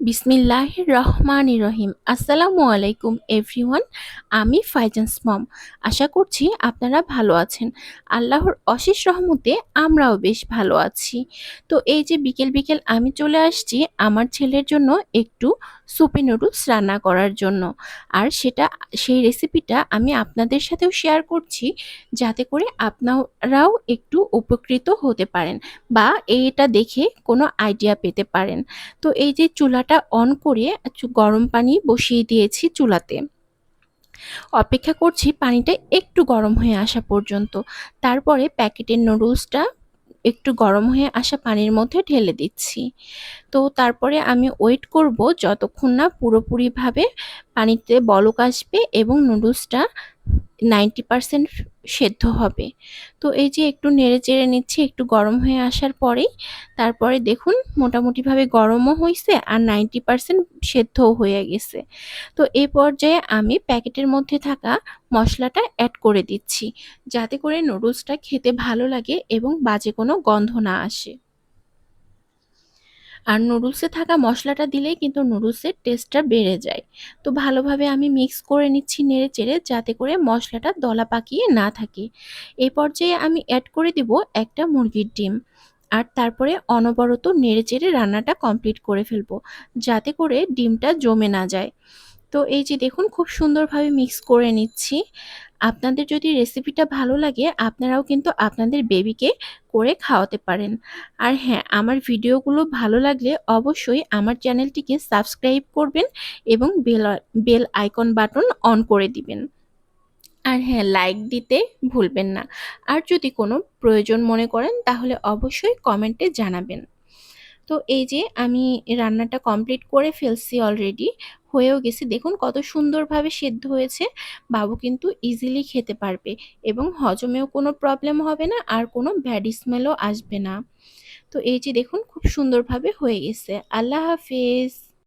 বিসমিল্লাহ রহমান রহিম। আসসালামু আলাইকুম এভরিওয়ান। আমি ফাইজান্স মম আশা করছি আপনারা ভালো আছেন। আল্লাহর অশেষ রহমতে আমরাও বেশ ভালো আছি। তো এই যে বিকেল বিকেল আমি চলে আসছি আমার ছেলের জন্য একটু সুপি নুডলস রান্না করার জন্য। আর সেটা, সেই রেসিপিটা আমি আপনাদের সাথেও শেয়ার করছি যাতে করে আপনারাও একটু উপকৃত হতে পারেন বা এটা দেখে কোনো আইডিয়া পেতে পারেন। তো এই যে চুলাটা অন করে একটু গরম পানি বসিয়ে দিয়েছি চুলাতে। অপেক্ষা করছি পানিটা একটু গরম হয়ে আসা পর্যন্ত। তারপরে প্যাকেটের নুডলসটা একটু গরম হয়ে আসা পানির মধ্যে ঢেলে দিচ্ছি। তো তারপরে আমি ওয়েট করব যতক্ষণ না পুরোপুরিভাবে পানিতে বলক আসবে এবং নুডলসটা নাইনটি পারসেন্ট সেদ্ধ হবে। তো এই যে একটু নেড়ে চেড়ে নিচ্ছি, একটু গরম হয়ে আসার পরেই, তারপরে দেখুন মোটামুটিভাবে গরমও হয়েছে আর নাইনটি পারসেন্ট সেদ্ধও হয়ে গেছে। তো এই পর্যায়ে আমি প্যাকেটের মধ্যে থাকা মশলাটা অ্যাড করে দিচ্ছি, যাতে করে নুডলসটা খেতে ভালো লাগে এবং বাজে কোনো গন্ধ না আসে। আর নুডলসে থাকা মশলাটা দিলেই কিন্তু নুডলসের টেস্টটা বেড়ে যায়। তো ভালোভাবে আমি মিক্স করে নিচ্ছি নেড়ে চেড়ে যাতে করে মশলাটা দলা পাকিয়ে না থাকে। এই পর্যায়ে আমি অ্যাড করে দিব একটা মুরগির ডিম। আর তারপরে অনবরত নেড়ে চেড়ে রান্নাটা কমপ্লিট করে ফেলব, যাতে করে ডিমটা জমে না যায়। তো এই যে দেখুন, খুব সুন্দরভাবে মিক্স করে নিচ্ছি। আপনাদের যদি রেসিপিটা ভালো লাগে, আপনারাও কিন্তু আপনাদের বেবিকে করে খাওয়াতে পারেন। আর হ্যাঁ আমার ভিডিওগুলো ভালো লাগলে অবশ্যই আমার চ্যানেলটিকে সাবস্ক্রাইব করবেন এবং bell bell icon button on করে দিবেন। আর হ্যাঁ লাইক দিতে ভুলবেন না। আর যদি কোনো প্রয়োজন মনে করেন, তাহলে অবশ্যই কমেন্টে জানাবেন। তো এই যে আমি রান্নাটা কমপ্লিট করে ফেলছি অলরেডি হয়েও গেছে। দেখুন কত সুন্দরভাবে সেদ্ধ হয়েছে। বাবু কিন্তু ইজিলি খেতে পারবে এবং হজমেও কোনো প্রবলেম হবে না আর কোনো ব্যাড স্মেলও আসবে না। তো এই যে দেখুন খুব সুন্দরভাবে হয়ে গেছে। আল্লাহ হাফেজ।